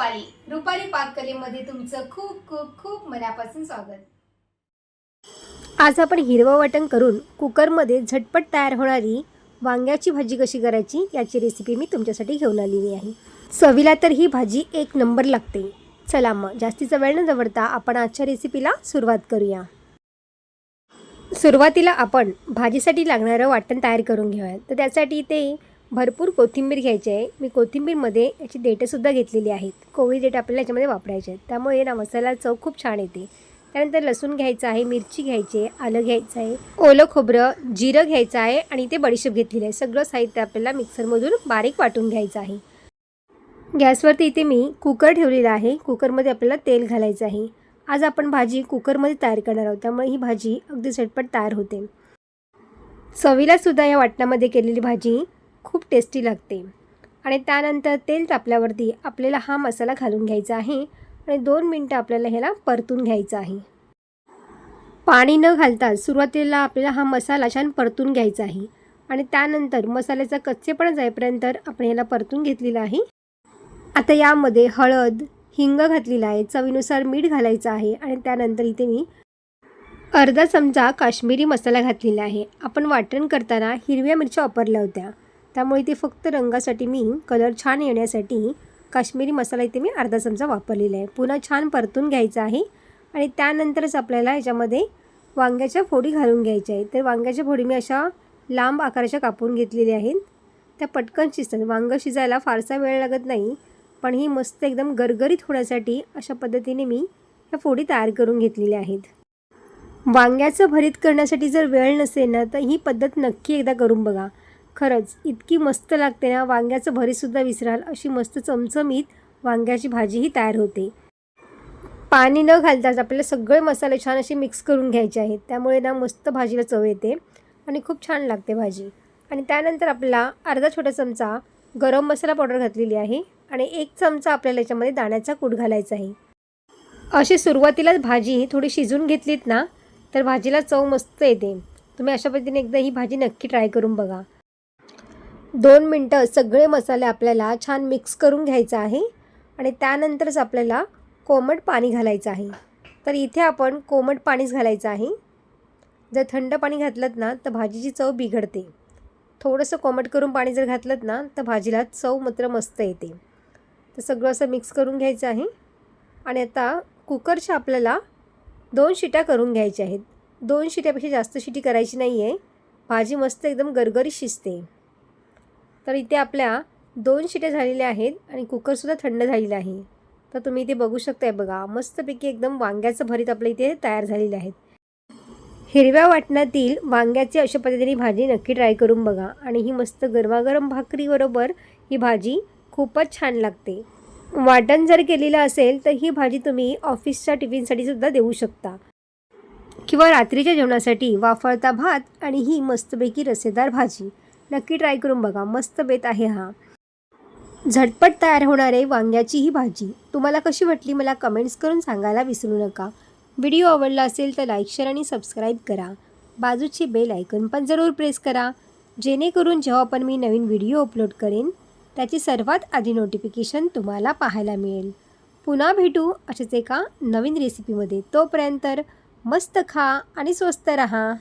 रुपाली. रुपाली पाककलेमध्ये तुमचं खूप खूप खूप मनापासून स्वागत. आज आपण हिरवं वाटण करून कुकरमध्ये झटपट तयार होणारी वांग्याची भाजी कशी करायची याची रेसिपी मी तुमच्यासाठी घेऊन आलेली आहे. चवीला तर ही भाजी एक नंबर लागते. चला मग जास्तीचा वेळ न जवळता आपण आजच्या रेसिपीला सुरुवात करूया. सुरुवातीला आपण भाजीसाठी लागणारं वाटण तयार करून घेऊया तर त्यासाठी ते भरपूर कोथिंबीर घ्यायची आहे. मी कोथिंबीरमध्ये याची डेटंसुद्धा घेतलेली आहेत. कोवळी डेट आपल्याला याच्यामध्ये वापरायचे आहेत. त्यामुळे ना मसाला चव खूप छान येते. त्यानंतर लसूण घ्यायचं आहे मिरची घ्यायची आहे आलं घ्यायचं आहे ओलं खोबरं जिरं घ्यायचं आहे आणि ते बडीशेप घेतलेलं आहे. सगळं साहित्य आपल्याला मिक्सरमधून बारीक वाटून घ्यायचं आहे. गॅसवरती इथे मी कुकर ठेवलेला आहे. कुकरमध्ये आपल्याला तेल घालायचं आहे. आज आपण भाजी कुकरमध्ये तयार करणार आहोत. त्यामुळे ही भाजी अगदी झटपट तयार होते. चवीलासुद्धा या वाटणामध्ये केलेली भाजी टेस्टी लागते. आणि त्यानंतर तेल तापल्यावरती आपल्याला हा मसाला घालून घ्यायचा आहे. आणि दोन मिनटं आपल्याला ह्याला परतून घ्यायचं आहे. पाणी न घालता सुरुवातीला आपल्याला हा मसाला छान परतून घ्यायचा आहे. आणि त्यानंतर मसाल्याचा कच्चेपणा जाईपर्यंत आपण ह्याला परतून घेतलेला आहे. आता यामध्ये हळद हिंग घातलेला आहे. चवीनुसार मीठ घालायचं आहे. आणि त्यानंतर इथे मी अर्धा चमचा काश्मीरी मसाला घातलेला आहे. आपण वाटण करताना हिरव्या मिरच्या वापरल्या होत्या. त्यामुळे ते फक्त रंगासाठी मी कलर छान येण्यासाठी काश्मीरी मसाला इथे मी अर्धा चमचा वापरलेला आहे. पुन्हा छान परतून घ्यायचा आहे आणि त्यानंतरच आपल्याला याच्यामध्ये वांग्याच्या फोडी घालून घ्यायच्या आहेत. तर वांग्याच्या फोडी मी अशा लांब आकाराच्या कापून घेतलेल्या आहेत. त्या पटकन शिजतात. वांगं शिजायला फारसा वेळ लागत नाही पण ही मस्त एकदम गरगरीत होण्यासाठी अशा पद्धतीने मी ह्या फोडी तयार करून घेतलेल्या आहेत. वांग्याचं भरीत करण्यासाठी जर वेळ नसेल ना तर ही पद्धत नक्की एकदा करून बघा. खरंच इतकी मस्त लागते ना वांग्याचं भरीतसुद्धा विसराल. अशी मस्त चमचमीत वांग्याची भाजीही तयार होते. पाणी न घालताच आपल्याला सगळे मसाले छान असे मिक्स करून घ्यायचे आहेत. त्यामुळे ना मस्त भाजीला चव येते आणि खूप छान लागते भाजी. आणि त्यानंतर आपला अर्धा छोटा चमचा गरम मसाला पावडर घातलेली आहे आणि एक चमचा आपल्याला याच्यामध्ये दाण्याचा कूट घालायचा आहे. अशी सुरुवातीलाच भाजी थोडी शिजून घेतलीत ना तर भाजीला चव मस्त येते. तुम्ही अशा पद्धतीने एकदा ही भाजी नक्की ट्राय करून बघा. दोन मिनटं सगळे मसाले आपल्याला छान मिक्स करून घ्यायचं आहे आणि त्यानंतरच आपल्याला कोमट पाणी घालायचं आहे. तर इथे आपण कोमट पाणीच घालायचं आहे. जर थंड पाणी घातलं ना तर भाजीची चव बिघडते. थोडंसं कोमट करून पाणी जर घातलं ना तर भाजीला चव मात्र मस्त येते. तर सगळं असं मिक्स करून घ्यायचं आहे. आणि आता कुकरच्या आपल्याला दोन शिट्या करून घ्यायच्या आहेत. दोन शिट्यापेक्षा जास्त शिटी करायची नाही आहे भाजी मस्त एकदम गरगरी शिजते. तर इथे आपल्या दोन शिट्या झालेल्या आहेत आणि कुकरसुद्धा थंड झालेलं आहे. तर तुम्ही इथे बघू शकताय बघा मस्तपैकी एकदम वांग्याचं भरीत आपल्या इथे तयार झालेले आहेत हिरव्या वाटणातील वांग्याची अशा पद्धतीने भाजी नक्की ट्राय करून बघा आणि ही मस्त गरमागरम भाकरीबरोबर ही भाजी खूपच छान लागते. वाटण जर केलेलं असेल तर ही भाजी तुम्ही ऑफिसच्या टिफिनसाठी सुद्धा देऊ शकता. किंवा रात्रीच्या जेवणासाठी वाफळता भात आणि ही मस्तपैकी रसेदार भाजी. नक्की ट्राय करून बघा. मस्त बेत आहे हा. झटपट तयार होणारे वांग्याची ही भाजी. तुम्हाला कशी वाटली मला कमेंट्स करून सांगायला विसरू नका. व्हिडिओ आवडला असेल तर लाईक शेअर आणि सबस्क्राईब करा. बाजूची बेल ऐकून पण जरूर प्रेस करा. जेणेकरून जेव्हा पण मी नवीन व्हिडिओ अपलोड करेन त्याची सर्वात आधी नोटिफिकेशन तुम्हाला पाहायला मिळेल. पुन्हा भेटू अशाच एका नवीन रेसिपीमध्ये तोपर्यंत मस्त खा आणि स्वस्त रहा.